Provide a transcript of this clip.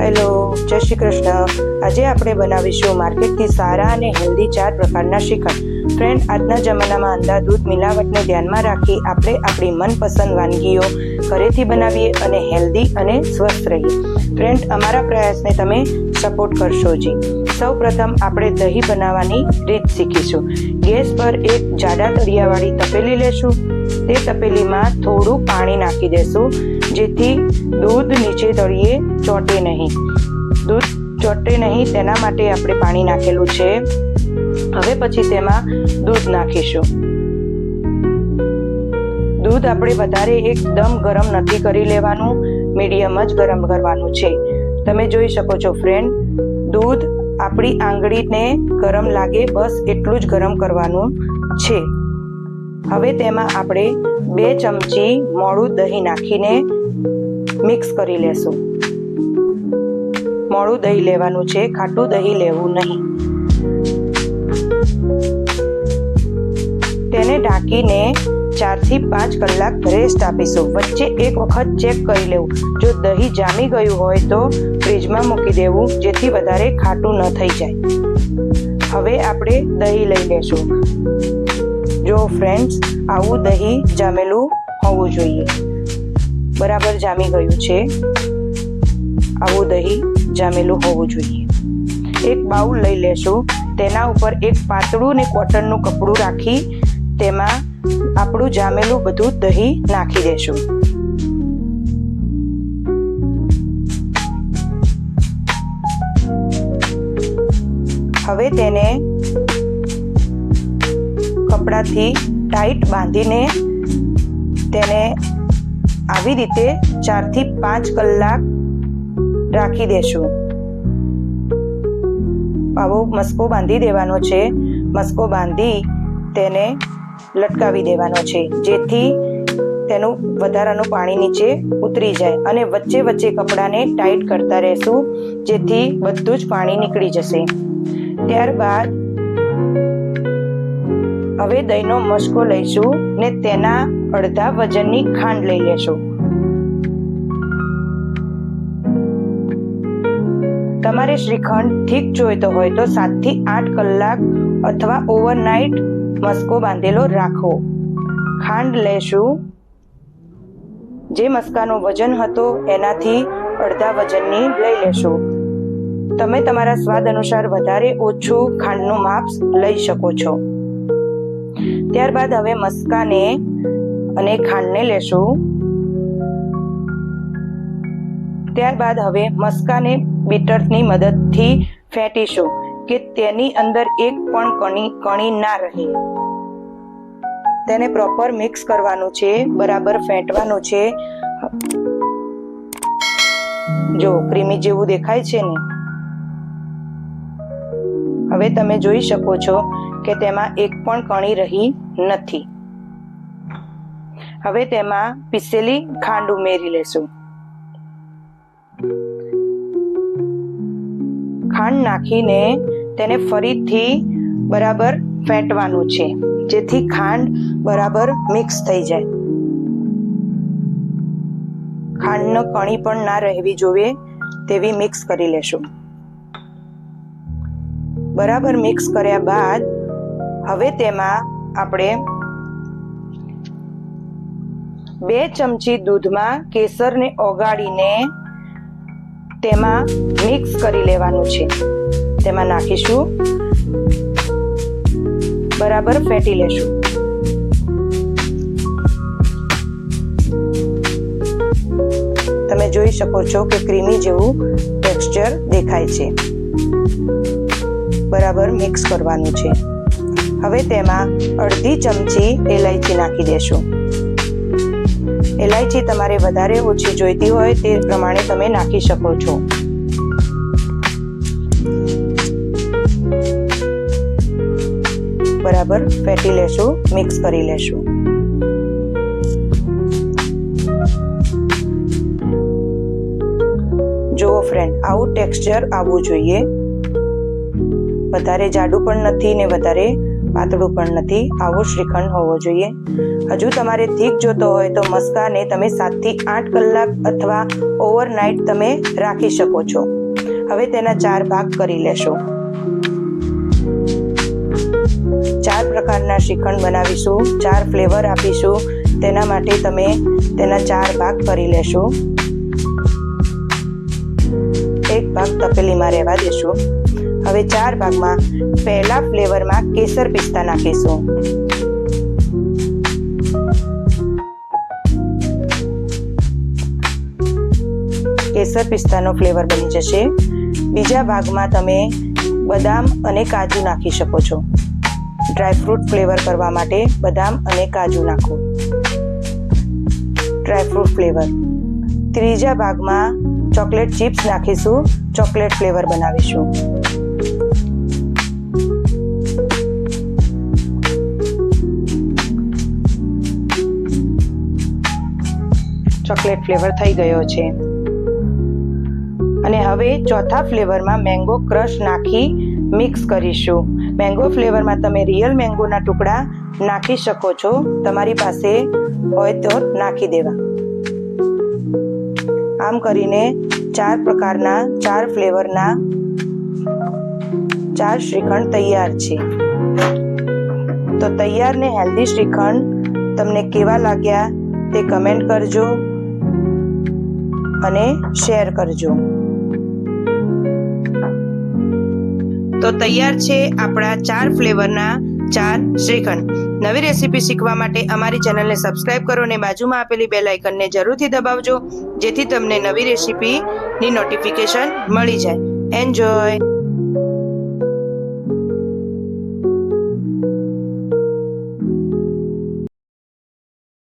Hello જય શ્રી કૃષ્ણ. આજે આપણે બનાવીશું માર્કેટથી સારા અને હેલ્ધી ચાર પ્રકારના શ્રીખંડ ફ્રેન્ડ આજના જમાનામાં અંધા દૂધ મિલાવટને ધ્યાનમાં રાખી આપણે આપણી મનપસંદ વાનગીઓ ઘરેથી બનાવીએ અને હેલ્ધી અને સ્વસ્થ રહીએ. ફ્રેન્ડ અમારા પ્રયાસને તમે સપોર્ટ કરશો જી. સૌ પ્રથમ આપણે દહીં બનાવવાની રીત શીખીશું. ગેસ પર એક જાડા તળિયાવાળી તપેલી લેશું. તે તપેલીમાં થોડું પાણી નાખી દેશું, જેથી દૂધ નીચે તળિયે ચોંટે નહીં. દૂધ ચોંટે નહીં, તેના માટે આપણે પાણી નાખેલું છે. હવે પછી તેમાં દૂધ નાખીશું. દૂધ આપણે વધારે એકદમ ગરમ નથી કરી લેવાનું, મીડિયમ જ ગરમ કરવાનું છે. તમે જોઈ શકો છો ફ્રેન્ડ દૂધ આપણી આંગળીને ગરમ લાગે, બસ એટલું જ ગરમ કરવાનું છે. હવે તેમાં આપણે બે ચમચી મોળું દહીં નાખીને મિક્સ કરી લેશું. મોળું દહીં લેવાનું છે, ખાટું દહીં લેવું નહીં. તેને ઢાંકીને ચારથી પાંચ કલાક રેસ્ટ આપીશું. વચ્ચે એક વખત ચેક કરી લેવું. જો દહીં જામી ગયું હોય તો ફ્રીજમાં મૂકી દેવું, જેથી વધારે ખાટું ન થઈ જાય. હવે આપણે દહીં લઈ લેશું. જો ફ્રેન્ડ્સ આવું દહીં જામેલું હોવું જોઈએ. બરાબર જામી ગયું છે. આવું દહીં જામેલું હોવું જોઈએ. એક બાઉલ લઈ લેશું. તેના ઉપર એક પાતળું ને કોટનનું કપડું રાખી તેમાં આપણું જામેલું બધું દહીં નાખી દેશું. હવે તેને કપડાથી ટાઈટ બાંધીને તેને આવી રીતે ચારથી પાંચ કલાક રાખી દેશું. આવો મસ્કો બાંધી દેવાનો છે. મસ્કો બાંધી તેને લટકાવી દેવાનો છે, જેથી તેનું વધારાનું પાણી નીચે ઉતરી જાય અને વચ્ચે વચ્ચે કપડાને ટાઈટ કરતા રહેશું, જેથી બધું જ પાણી નીકળી જશે. ત્યારબાદ હવે દહીંનો મસ્કો લઈશું ને તેના અડધા વજનની ખાંડ લઈ લેશું. તમારે શ્રીખંડ ઠીક જોઈતો હોય તો સાતથી આઠ કલાક અથવા ઓવરનાઇટ મસ્કો બાંધેલો રાખો. ખાંડ લેશું. જે મસ્કાનો વજન હતો એનાથી અડધા વજનની લઈ લેશું. તમે તમારા સ્વાદ અનુસાર વધારે ઓછું ખાંડનું માપ લઈ શકો છો. ત્યારબાદ હવે મસ્કાને અને ખાંડને લેશું. ત્યારબાદ હવે મસ્કાને બીટરની મદદથી ફેંટીશું, કે તેની અંદર એક પણ કણી કણી ના રહે. તેને પ્રોપર મિક્સ કરવાનું છે, બરાબર ફેંટવાનું છે. જો, ક્રીમી જેવું દેખાય છે ને? હવે તમે જોઈ શકો છો કે તેમાં એક પણ કણી રહી નથી. હવે તેમાં પીસેલી ખાંડ ઉમેરી લેશું. ખાંડ નાખીને તેને ફરીથી બરાબર ફેંટવાનું છે, જેથી ખાંડ બરાબર મિક્સ થઈ જાય. ખાંડનો કણી પણ ના રહેવી જોઈએ તેવી મિક્સ કરી લેશું. બરાબર મિક્સ કર્યા બાદ હવે તેમાં આપણે બે ચમચી દૂધમાં કેસરને ઓગાળીને તેમાં મિક્સ કરી લેવાનું છે. તેમાં નાખીશું. બરાબર ફેટી લેશું. તમે જોઈ શકો છો કે ક્રીમી જેવું ટેક્સચર દેખાય છે. બરાબર મિક્સ કરવાનું છે. હવે તેમાં અડધી ચમચી એલાયચી નાખી દેશું. એલાયચી તમારે વધારે ઓછી જોઈતી હોય તે પ્રમાણે તમે નાખી શકો છો. બરાબર ફેટી લેશું, મિક્સ કરી લેશું. જુઓ ફ્રેન્ડ આવું ટેક્સચર આવવું જોઈએ. વધારે જાડું પણ નથી ને વધારે પાતળું પણ નથી, આવો શ્રીખંડ હોવો જોઈએ. હજુ તમારે થીક જોતો હોય તો મસ્કાને તમે સાતથી આઠ કલાક અથવા ઓવરનાઇટ તમે રાખી શકો છો. હવે તેના ચાર ભાગ કરી લેશો. ચાર પ્રકારના શ્રીખંડ બનાવીશું, ચાર ફ્લેવર આપીશું, તેના માટે તમે તેના ચાર ભાગ કરી લેશો. એક ભાગ તપેલીમાં રહેવા દેશું. હવે ચાર ભાગમાં પહેલા ફ્લેવરમાં કેસર પિસ્તા નાખીશું. કેસર પિસ્તાનો ફ્લેવર બની જશે. બીજા ભાગમાં તમે બદામ અને કાજુ નાખી શકો છો. ડ્રાયફ્રૂટ ફ્લેવર કરવા માટે બદામ અને કાજુ નાખો. Dry fruit flavour. ત્રીજા ભાગમાં ચોકલેટ ચિપ્સ નાખીશું. ચોકલેટ ફ્લેવર બનાવીશું. ચોકલેટ ફ્લેવર થઈ ગયો છે. અને હવે ચોથા ફ્લેવરમાં મેંગો ક્રશ નાખી મિક્સ કરીશું. મેંગો ફ્લેવરમાં તમે રિયલ મેંગોના ટુકડા નાખી શકો છો. તમારી પાસે હોય તો નાખી દેવા. આમ કરીને ચાર પ્રકારના, ચાર ફ્લેવરના ચાર શ્રીખંડ તૈયાર છે. તો તૈયાર ને હેલ્ધી શ્રીખંડ તમને કેવા લાગ્યા તે કમેન્ટ કરજો. અને શેર કરજો. તો તૈયાર છે આપણા ચાર ફ્લેવરના ચાર શ્રીખંડ. નવી રેસીપી શીખવા માટે અમારી ચેનલને સબસ્ક્રાઇબ કરો અને બાજુમાં આપેલી બેલ આઇકનને જરૂરથી દબાવજો, જેથી તમને નવી રેસીપીની નોટિફિકેશન મળી જાય. એન્જોય